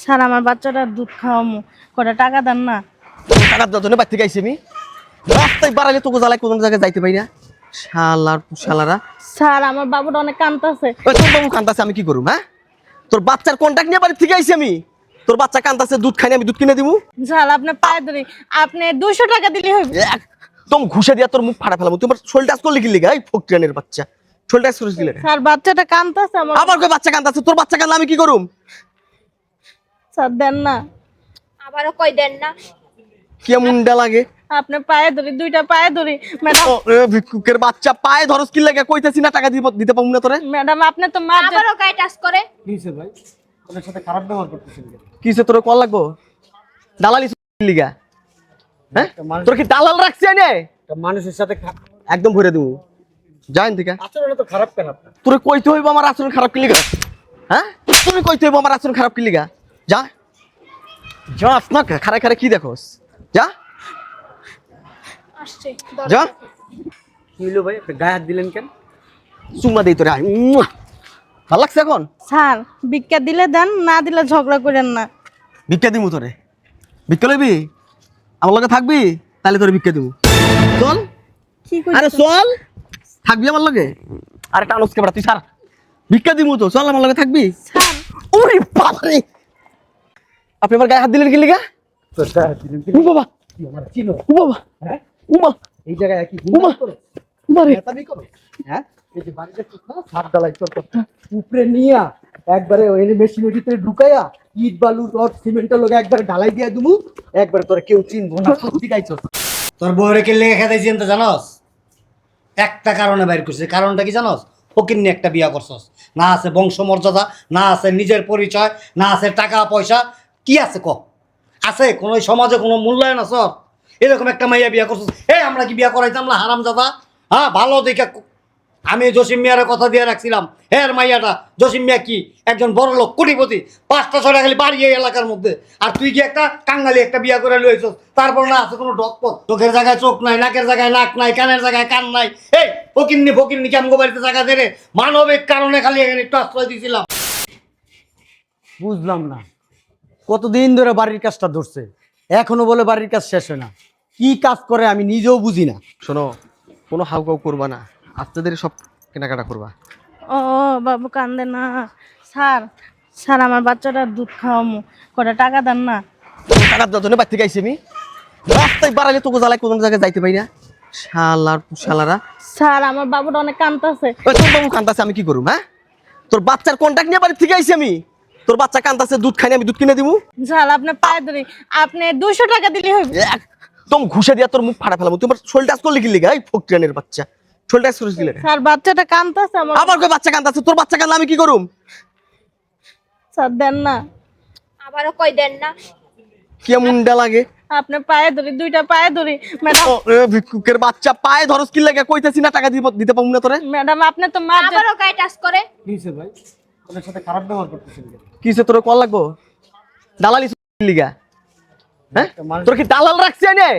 Sir আমার বাচ্চাটার দুধ খাওয়ামু। কটা টাকা দেন না? টাকা দেওয়ার জন্য থেকে আইসি আমি। রাস্তায় বাড়াইলে তোকে জ্বালায় কোনো জায়গায় যাইতে পারি না। শালার শালারা স্যার আমার বাবুটা অনেক কান্তাছে ওই তোর বাবু আমি কি করুম হ্যাঁ? তোর বাচ্চার নিয়ে বাড়ি থেকে আইসি আমি। তোর বাচ্চা দুধ খাইনি আমি দুধ কিনে দিবো স্যার আপনি পায়ে ধরি আপনি টাকা দিলে একদম ঘুষে দিয়া তোর মুখ ফাটা ফেলাবো। তোমার আজ করলে কি লিগা এই বাচ্চা। করিস কি স্যার বাচ্চাটা কান্তাছে আমার আবার কই বাচ্চা কান্দাছে? তোর বাচ্চা কান্দলে আমি কি করুম? স্যার দেন না। আবারও কই দেন না? কি মুন্ডা লাগে? আপনি পায়ে ধরি দুইটা পায়ে ধরি। ম্যাডাম ভিক্ষুকের বাচ্চা পায়ে ধরস কি লাগে? কইতেছি না টাকা দিব দিতে পারব না তোরে। ম্যাডাম আপনি তো মার আবারও গায়ে টাচ করে? কিসে ভাই? ওদের সাথে খারাপ ব্যবহার করতেছেন কিসে তোর কল লাগবো? দালালি লিগা। হ্যাঁ? তোর কি দালাল রাখছি এনে? মানুষের সাথে একদম ভরে দেবো। যাইন থেকে। আচরণ তো খারাপ কেন আপনার? তোর কইতে হইব আমার আচরণ খারাপ কি লিগা? হ্যাঁ? তুমি কইতে হইব আমার আচরণ খারাপ কি লিগা? যা। যা না খারে খারে কি দেখোস? যা। আসছে যা। কি হলো ভাই? আপনি গায়ে হাত দিলেন কেন? চুমা দেই তোরে ভালো লাগছে এখন? স্যার ভিক্ষা দিলে দেন না দিলে ঝগড়া করেন না। ভিক্ষা দিমু তোরে। ভিক্ষা লইবি? আমার লগে থাকবি? তাহলে তোরে ভিক্ষা দিমু। চল। কি কই আরে চল। থাকবি আমার লগে? আরে টানস কে তুই ছাড়। ভিক্ষা দিমু তো। চল আমার লগে থাকবি। স্যার। ওরে বাবারে। আপনি আমার গায়ে হাত দিলেন কি লিগা? তো? ও বাবা। কি আমার চিনো? ও বাবা। হ্যাঁ? উমা। এই জায়গায় কি উমা। করে? উমারে নেতামি করো? হ্যাঁ? এই যে বাড়িতে সাত ডালাই চল উপরে নিয়া একবারে ওই মেশিনের ভিতরে ঢুকাইয়া ইট বালু রড সিমেন্টের লোক একবার ঢালাই দিয়া দুমু। একবার তোরা কেউ চিনবো না সত্যি গাইছ। তোর বউরে কে লেগে খেতে চিনতে জানস? একটা কারণে বাইর করছিস কারণটা কি জানস? ফকির নিয়ে একটা বিয়া করছস। না আছে বংশ মর্যাদা না আছে নিজের পরিচয় না আছে টাকা পয়সা কি আছে ক আছে, কোনো সমাজে কোনো মূল্যায়ন আছে? এরকম একটা মাইয়া বিয়া করছস এ আমরা কি বিয়া করাইতাম না, হারাম দাদা হ্যাঁ ভালো দেখে আমি জসিম মিয়ার কথা দিয়ে রাখছিলাম। হ্যাঁ মাইয়াটা, জসিম মিয়া কি? একজন বড় লোক, কোটিপতি। পাঁচটা ছটা খালি বাড়ি এই এলাকার মধ্যে। আর তুই কি একটা কাঙ্গালি একটা বিয়া করে লইছস? তারপর না আছে কোনো ডকপথ চোখের জায়গায় চোখ নাই, নাকের জায়গায় নাক নাই, কানের জায়গায় কান নাই। এই ফকিরনি ফকিরনি কেমন বাড়িতে জায়গা দে রে? মানবিক কারণে খালি এখানে একটু আশ্রয় দিয়েছিলাম বুঝলাম না। কতদিন ধরে বাড়ির কাজটা ধরছে? এখনও বলে বাড়ির কাজ শেষ হয় না। কি কাজ করে আমি নিজেও বুঝি না। শোনো কোনো হাউ কাউ করবা না। আস্তে সব কেনাকাটা করবা। ও বাবু কান্দে না। স্যার স্যার আমার বাচ্চাটার দুধ খাওয়ামু। কটা টাকা দেন না? টাকা দেওয়ার জন্য থেকে আইসি আমি। রাস্তায় বাড়াইলে তোকে জ্বালায় কোনো জায়গায় যাইতে পারি না। শালার শালারা স্যার আমার বাবুটা অনেক কান্তাছে ওই তোর বাবু কান্দাছে আমি কি করুম হ্যাঁ? তোর বাচ্চার কন্ট্যাক্ট নিয়ে বাড়ি থেকে আইসি আমি। তোর বাচ্চা কান্দাছে দুধ খাইনি আমি দুধ কিনে দিবো স্যার আপনি পায়ে ধরি আপনি দুশো টাকা দিলে হইবে। একদম ঘুষে দিয়া তোর মুখ ফাটা ফেলাবো তোমার শরীরটা আজ করলে কি লিগা এই ফকট্রানের বাচ্চা। শরীরটা আজ করিস লিগা? স্যার বাচ্চাটা কান্তাছে আমার। আবার কই বাচ্চা কান্দাছে? তোর বাচ্চা কান্দলে আমি কি করুম? স্যার দেন না। আবারও কই দেন না? কি মুন্ডা লাগে? আপনি পায়ে ধরি দুইটা পায়ে ধরি ম্যাডাম। ভিক্ষুকের বাচ্চা পায়ে ধরস কি লাগে? কইতেছি না টাকা দিব দিতে পারব না তোরে? ম্যাডাম আপনি তো মা আবারও গায়ে টাচ করে? কিসে ভাই? ওদের সাথে খারাপ ব্যবহার করতেছেন কিসে তোর কল লাগবো? দালালি লিগা। হ্যাঁ? তোর কি দালাল রাখছি এনে?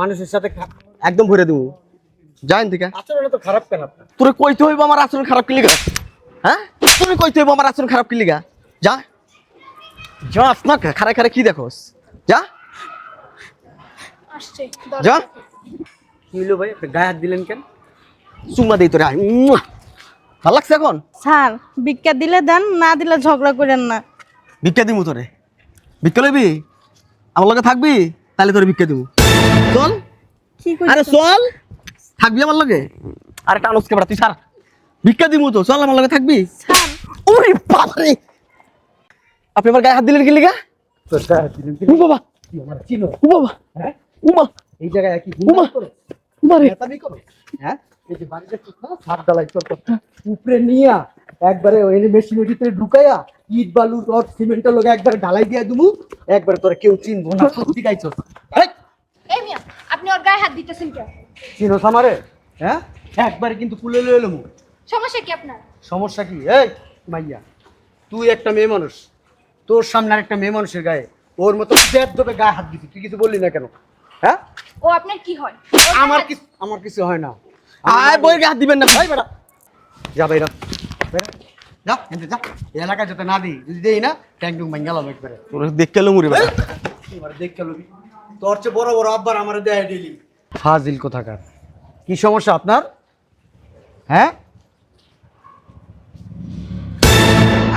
মানুষের সাথে একদম ভরে দেবো যাইন থেকে আচরণ তো খারাপ কেন তোর কইতে হইব আমার আচরণ খারাপ কি লিগা? হ্যাঁ? তুমি কইতে হইব আমার আচরণ খারাপ কি লিগা? যা। যাস না খারে খারে কি দেখোস? যা। আসছে যা। কি হলো ভাই? গায়ে হাত দিলেন কেন? চুমা দেই তোরে। ভালো লাগছে এখন? স্যার ভিক্ষা দিলে দেন না দিলে ঝগড়া করেন না। ভিক্ষা দিমু তোরে। ভিক্ষা লইবি? আমার লগে থাকবি? তাহলে তোরে ভিক্ষা দিমু। চল। কি কই আরে চল। থাকবি আমার লগে? আরে টানস কে তুই ছাড়। ভিক্ষা দিমু তো চল আমার লগে থাকবি? স্যার। ওরে বাবারে। আপনি আমার গায়ে হাত দিলেন কি লিগা? তো গায়ে হাত দিলেন কেন? বাবা। কি আমার চিনো? ও বাবা। হ্যাঁ? উমা। এই জায়গায় কি উমা। নেতামি করো হ্যাঁ? এই যে ডালাই উপরে নিয়া একবারে ওই মেশিনের ভিতরে ঢুকাইয়া ইট বালু রড সিমেন্টের লোক একবার ঢালাই দিয়া দুমু একবার তোরা কেউ চিনবো না সত্যি গাইছ। এই! মিয়া আপনি ওর গায়ে হাত দিতেছেন কেন? চিনো সামারে হ্যাঁ? একবারে কিন্তু কুলে লয়ে এলো সমস্যা কি আপনার? সমস্যা কি? এই মাইয়া তুই একটা মেয়ে মানুষ তোর সামনে আরেকটা মেয়ে মানুষের গায়ে ওর মতো দবে গায়ে হাত দিবি তুই কিছু বললি না কেন? হ্যাঁ? ও আপনার কি হয়? আমার কিছু আমার কিছু হয় না। আয় গায়ে হাত দিবেন না। ভাই বেড়া। যা বাইরা। যা এনতে যা। এই এলাকায় যাতে না দিই। যদি দেই না ট্যাঙ্ক টুং ভাঙ্গালাম একবারে। তোর দেখতে এলো মুড়ি বেটা এবার দেখ লবি তোর চেয়ে বড় বড় আব্বার আমার দেয় ডেলি ফাজিল কোথাকার? কি সমস্যা আপনার? হ্যাঁ?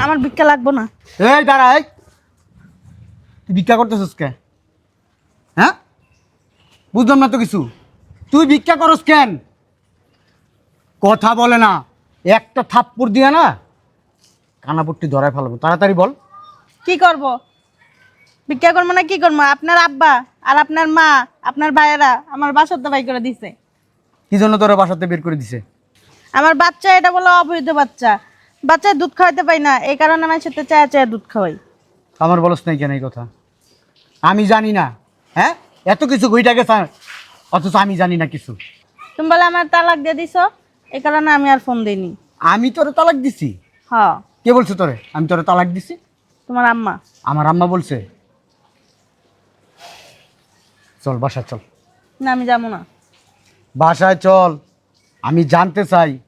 আমার ভিক্ষা লাগবো না। এই দাঁড়াই তুই ভিক্ষা করতেছিস কে? হ্যাঁ? বুঝলাম না তো কিছু। তুই ভিক্ষা করস কেন? কথা বলে না। একটা থাপ্পড় দিয়ে না কানাপুরটি ধরায় ফেলাবো। তাড়াতাড়ি বল। কি করব? ভিক্ষা করব না কি করব? আপনার আব্বা আর আপনার মা আপনার ভাইয়েরা আমার বাসার বাই করে দিছে। কি জন্য তোরা বাসাতে বের করে দিছে? আমার বাচ্চা এটা বলো অবৈধ বাচ্চা। বাচ্চা দুধ খাওয়াতে পাই না। এই কারণে আমার সাথে চায়া চায়া দুধ খাওয়াই। আমার বলস নাই কেন এই কথা? আমি জানি না। হ্যাঁ? এত কিছু ঘুইটা গেছে অথচ আমি জানি না কিছু। তুমি বলে আমার তালাক দিয়ে দিছো? এই কারণে আমি আর ফোন দিইনি। আমি তোরে তালাক দিছি? হ। কে বলছে তোরে? আমি তোরে তালাক দিছি? তোমার আম্মা। আমার আম্মা বলছে। চল বাসায় চল। না আমি যাব না। বাসায় চল। আমি জানতে চাই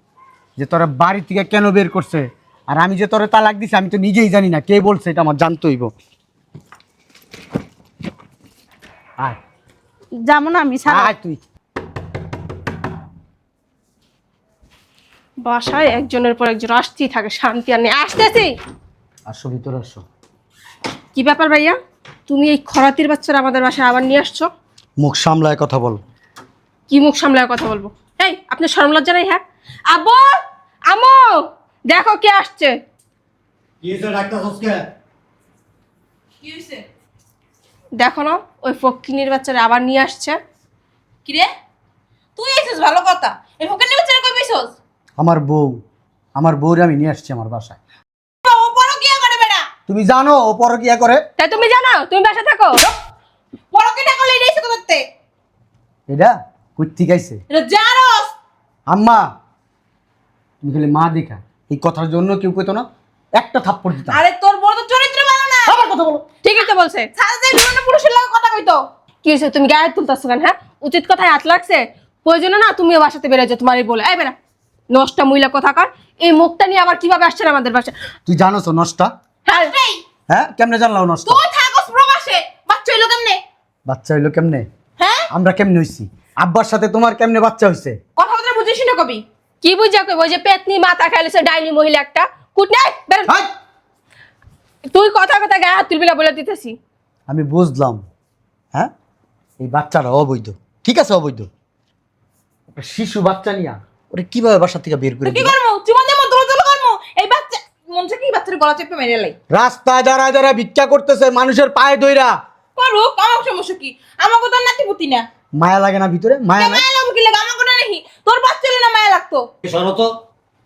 যে তোরা বাড়ি থেকে কেন বের করছে। আর আমি যে তোরে তালাক দিছি আমি তো নিজেই জানি না। কে বলছে এটা আমার জানতে হইব। আয়। যাব না আমি। আয় তুই। বাসায় একজনের পর একজন আসতেই থাকে শান্তি আর নেই। আসতেছি। আসো ভিতরে আসো। কি ব্যাপার ভাইয়া? তুমি এই খরাতির বাচ্চারা আমাদের বাসায় আবার নিয়ে আসছো? মুখ সামলায় কথা বল। কি মুখ সামলায় কথা বলব? এই আপনি শরম লজ্জা নেই হ্যাঁ? আব্বু আমো দেখো কে আসছে। দেখো না ওই ফকিনির বাচ্চারা আবার নিয়ে আসছে। কিরে? তুই এসেছিস ভালো কথা। এই ফোকের নিয়ে চেয়ে কই পেছস আমার বউ আমার বউরে আমি নিয়ে আসছি আমার বাসায়। তুমি জানো ও পরকিয়া করে? তাই তুমি জানো? তুমি বাসা থাকো। না করলে এটাই তো করতে। এটা কুত্তি গাইছে এটা জানোস। আম্মা তুমি খালি মা দেখা। এই কথার জন্য কেউ কইতো না একটা থাপ্পড় দিতাম। আরে তোর বড় তো চরিত্র ভালো না। আবার কথা বলো। ঠিকই তো বলছে। সারাদিন বিভিন্ন পুরুষের লাগে কথা কইতো। কি হয়েছে? তুমি গায়ে তুলতেছো কেন হ্যাঁ? উচিত কথায় হাত লাগছে? প্রয়োজনে না তুমিও বাসাতে বেরোছো তোমারই বলে। এই বেরা নষ্ট মহিলা কথাকার? এই মুখটা নিয়ে আবার কীভাবে আসছেন আমাদের বাসায়? তুই জানোস ও নষ্টা? হ্যাঁ। হ্যাঁ? কেমনে জানলাও নষ্ট? তুই থাকস প্রবাসে! বাচ্চা হইল কেমনে? বাচ্চা হইল কেমনে? হ্যাঁ? আমরা কেমনে হইছি? আব্বার সাথে তোমার কেমনে বাচ্চা হইছে? কথা বলতে বুঝিস না কবি? কি বুঝা কই ওই যে পেতনি মাথা খাইলেছে ডাইনি মহিলা একটা। কুটনে বের! তুই কথা কথা গায়ে হাত তুলবি না বলে দিতেছি। আমি বুঝলাম। হ্যাঁ? এই বাচ্চাটা অবৈধ। ঠিক আছে অবৈধ। শিশু বাচ্চা নিয়া ওরে কীভাবে বাসা থেকে বের করে কি দিল? করমু জীবন এই বাচ্চা মন কি বাচ্চার গলা চেপে মেরে লাই? রাস্তায় দাঁড়ায় দাঁড়ায় ভিক্ষা করতেছে মানুষের পায়ে দইরা করুক আমার সমস্যা কি? আমাকে তো নাতি পুতি না। মায়া লাগে না ভিতরে? মায়া নাই মায়া লাগবে কি লাগে? আমাকে না নাকি তোর বাচ্চা হলে না মায়া লাগতো? শরত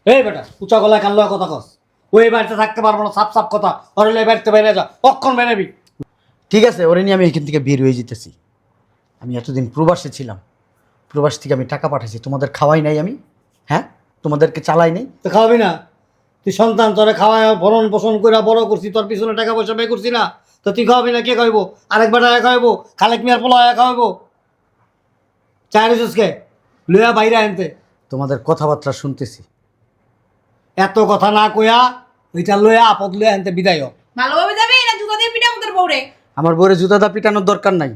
এই বেটা উঁচা গলায় কান লয় কথা কস। ওই বাড়িতে থাকতে পারব না সাপ সাপ কথা। ওর হলে এই বাড়িতে বেরিয়ে যা। অক্ষণ বেরোবি। ঠিক আছে ওরে নিয়ে আমি এখান থেকে বের হয়ে যেতেছি। আমি এতদিন প্রবাসে ছিলাম। প্রবাস থেকে আমি টাকা পাঠাইছি তোমাদের খাওয়াই নাই আমি। হ্যাঁ? তোমাদেরকে চালাই নাই? তো খাওয়াবি না। তুই সন্তান তোরে খাওয়ায় ভরণ পোষণ করে বড় করছি তোর পিছনে টাকা পয়সা ব্যয় করছি না। তো তুই খাওয়াবি না কে খাওয়াবো আরেকবার টাকা খাওয়াবো খালেক মিয়ার পোলা খাওয়াবো চায় কে লইয়া বাইরে আনতে। তোমাদের কথাবার্তা শুনতেছি। এত কথা না কইয়া ওইটা লইয়া আপদ লইয়া আনতে বিদায় হ। ভালোভাবে যাবি না জুতা দিয়ে পিটা আমাদের বউরে? আমার বউরে জুতা দা পিটানোর দরকার নাই।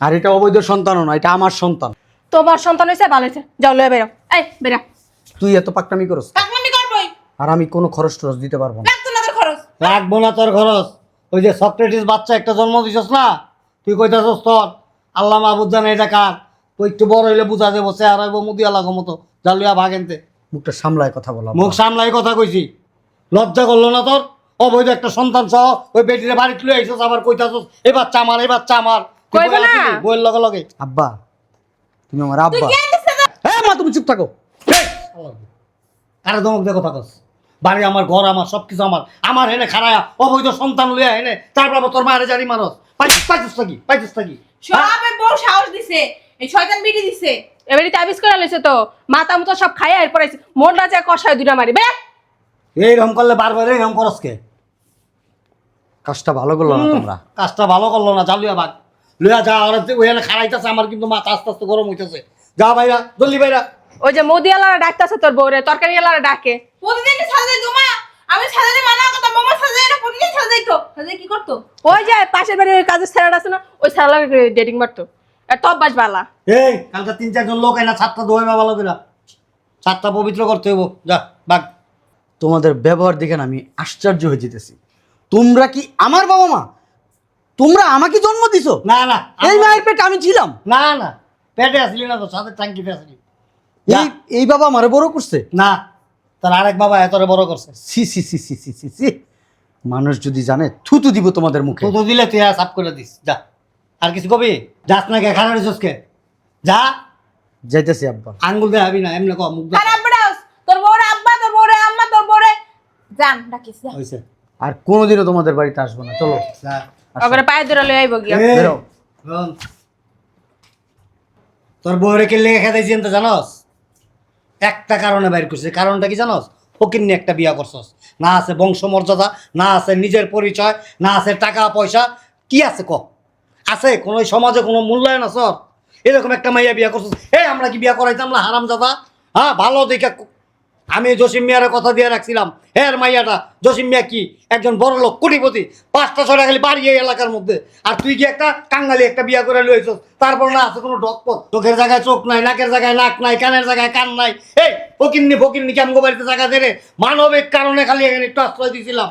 আর এটা অবৈধ সন্তানও না এটা আমার সন্তান। তোমার সন্তান হয়েছে ভালো হয়েছে যাও লয়ে বেরো। এই বেরা তুই এত পাকনামি করস কাকমানি করবই। আর আমি কোনো খরচ টরচ দিতে পারব না। লাগতো না তোর খরচ। লাগবো না তোর খরচ। ওই যে সক্রেটিস বাচ্চা একটা জন্ম দিছস না? তুই কইতাছস তোর আল্লাহ মাহবুদ জানে এটা কার। তুই একটু বড় হইলে বুঝা যাব চেহারা হইব মুদিয়া লাগো মতো জালুয়া ভাগেনতে মুখটা সামলায় কথা বলা মুখ সামলাই কথা কইছি। লজ্জা করল না তোর? অবৈধ একটা সন্তান সহ ওই বেটিরে বাড়িতে লয়ে আইসস আবার কইতাছস এই বাচ্চা আমার এই বাচ্চা আমার। কইবো না? বইয়ের লগে লগে। আব্বা তুমি আমার আব্বা। তুমি চুপ থাকো। কারে দমক দিয়ে কথা কস বাড়ি আমার ঘর আমার সব কিছু আমার। আমার হেনে খারায়া অবৈধ সন্তান লইয়া হেনে তারপর তোর মায়ের জানি মানুষ পাইছিস পাইছিস থাকি পাইছিস থাকি সবে বউ সাহস দিছে। এই শয়তান বিড়ি দিছে। এবারে তাবিজ করে লইছে তো। মাথা মতো সব খাইয়া এরপর আইছে। মন রাজা কষায় দুটা মারি বেরা এইরকম করলে বারবার এইরকম করস কে? কাজটা ভালো করল না তোমরা। কাজটা ভালো করল না চালুয়া ভাগ। লইয়া যা আর ওখানে খারাইতেছে আমার কিন্তু মাথা আস্তে আস্তে গরম হইতেছে। যা ভাইরা জলদি ভাইরা। ওই যে মোদি মোদিয়ালারা ডাকতেছে তোর বউরে তরকারি তরকারিওয়ালারা ডাকে। প্রতিদিন সাজে জমা। আমি সাজাতে মানা করতাম মামা সাজাই না প্রতিদিন সাজাই তো সাজাই কি করতো? ওই যে পাশের বাড়ির ওই কাজের স্যার আছে না ওই লাগে ডেটিং মারতো। আর টপ বাস বালা। এই কালকে তিন চারজন লোক এনা ছাদটা ধোয়াইবা ভালো করে ছাদটা পবিত্র করতে হইব। যা বাঘ। তোমাদের ব্যবহার দেখে না আমি আশ্চর্য হয়ে যেতেছি। তোমরা কি আমার বাবা মা? তোমরা আমাকে জন্ম দিছো? না না এই মায়ের পেটে আমি ছিলাম। না না পেটে আসলি না তো সাথে ট্যাঙ্কিতে আসলি। এই এই বাবা আমারে বড় করছে? না তার আরেক বাবা এতরে বড় করছে। C C C C C C C মানুষ যদি জানে থুতু দিব তোমাদের মুখে। তো দিলে তুই সাফ করে দিস। যা। আর কিছু কবি? যাস না কে খানা রিসোর্স কে? যা। যাইতেছি আব্বা। আঙ্গুল দিয়ে হাবি না এমনি কম মুখ আর আব্বা ডাউস তোর বউরে আব্বা তোর বউরে আম্মা তোর বউরে জান ডাকিস যা। হয়েছে আর কোনোদিনও তোমাদের বাড়িতে আসব না চলো। যা। পায়ে ধরে লই আইব গিয়া। বেরো। তোর বউরে কে লেগে খেতে চিন্তা জানস? একটা কারণে বাইর করছে। কারণটা কি জানোস? ফকির নিয়ে একটা বিয়া করছস। না আছে বংশমর্যাদা, না আছে নিজের পরিচয়, না আছে টাকা, পয়সা, কি আছে ক? আছে, কোনো সমাজে কোনো মূল্যায়ন আছে? এরকম একটা মাইয়া বিয়া করছস। এ, আমরা কি বিয়া করাইতাম না? হারাম দাদা হ্যাঁ ভালো দেখে আমি জসিম মিয়ার কথা দিয়ে রাখছিলাম। হ্যাঁ মাইয়াটা জসিম মিয়া কি? একজন বড় লোক কোটিপতি। পাঁচটা ছটা খালি বাড়ি এই এলাকার মধ্যে। আর তুই কি একটা কাঙ্গালি একটা বিয়া করে লইছস তারপর না আছে কোনো ডকপথ চোখের জায়গায় চোখ নাই নাকের জায়গায় নাক নাই কানের জায়গায় কান নাই। এই ফকিন্নি ফকিন্নি কি আমগো বাড়িতে জায়গা দে মানবিক কারণে খালি এখানে একটু আশ্রয় দিয়েছিলাম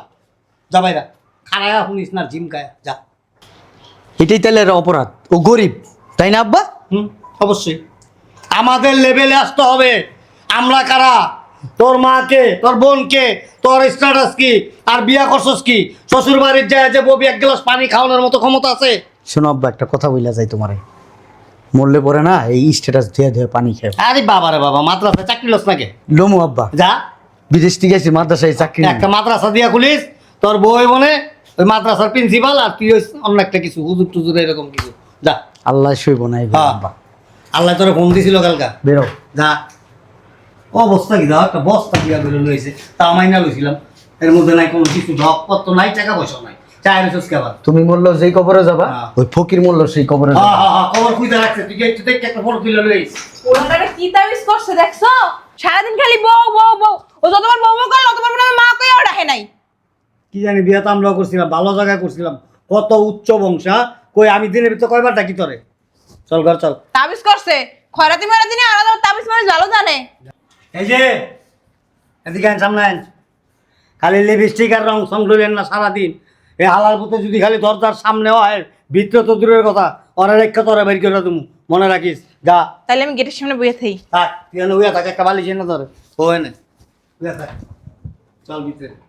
যা ভাইরা খারায়া শুনিস না ঝিমকায় যা। এটাই তাহলে অপরাধ। ও গরিব তাই না আব্বা? হুম অবশ্যই। আমাদের লেভেলে আসতে হবে। আমরা কারা? তোর মাকে তোর বোনকে তোর স্ট্যাটাস কি? আর বিয়া করছস কি? শ্বশুর বাড়ির যায় যে ববি এক গ্লাস পানি খাওয়ানোর মতো ক্ষমতা আছে? শোনো আব্বা একটা কথা বইলা যাই তোমারে। মরলে পরে না এই স্ট্যাটাস ধুয়ে ধুয়ে পানি খেয়ে। আরে বাবা রে বাবা মাদ্রাসা চাকরি লস নাকি? লোমু আব্বা। যা। বিদেশ থেকে আসি মাদ্রাসায় চাকরি একটা মাদ্রাসা দিয়া খুলিস তোর বই বনে ওই মাদ্রাসার প্রিন্সিপাল আর তুই অন্য একটা কিছু হুজুর টুজুর এরকম কিছু। যা। আল্লাহ সইব না এই হ্যাঁ। আব্বা। আল্লাহ তোরে ফোন দিছিল কালকা। বেরো। যা। অবস্থা কি? দাও একটা বস্তা দিয়া বেরো লইছে তা মাইনা লইছিলাম। এর মধ্যে নাই কোনো কিছু ডকপত্র নাই টাকা পয়সা নাই। চায়ের রিসোর্স কেবার তুমি মরলো যেই কবরে যাবা হ্যাঁ। ওই ফকির মরলো সেই কবরে যাবা। হ্যাঁ হ্যাঁ হ্যাঁ খবর খুঁজে রাখছে। তুই একটু দেখে একটা ফটো তুলে লইস। ওনাটা কি তাবিজ করছে দেখছ? সারাদিন খালি বউ বউ বউ। ও যতবার বউ বউ করল তোমার মনে মা কইও রাখে নাই। কি জানি বিয়া তো আমরাও করছিলাম ভালো জায়গায় করছিলাম। কত উচ্চ বংশ। কই আমি দিনের ভিতরে কয়বার ডাকি তোরে? চল ঘর চল। তাবিজ করছে। খয়রাতি মেরা দিনে আলাদা তাবিজ মানে ভালো জানে। এই যে এদিকে আন সামনে আন। খালি লিপস্টিক আর রং সং লইলেন না সারাদিন। এই হালার পথে যদি খালি দরজার সামনে হয় ভিতরে তো দূরের কথা অরে রেখা তোরা বের করে তুমি মনে রাখিস যা। তাইলে আমি গেটের সামনে বইয়ে থাকি। থাক তুই বইয়া থাক একটা বালিশ না ধরে ও এনে বইয়া থাক। চল ভিতরে।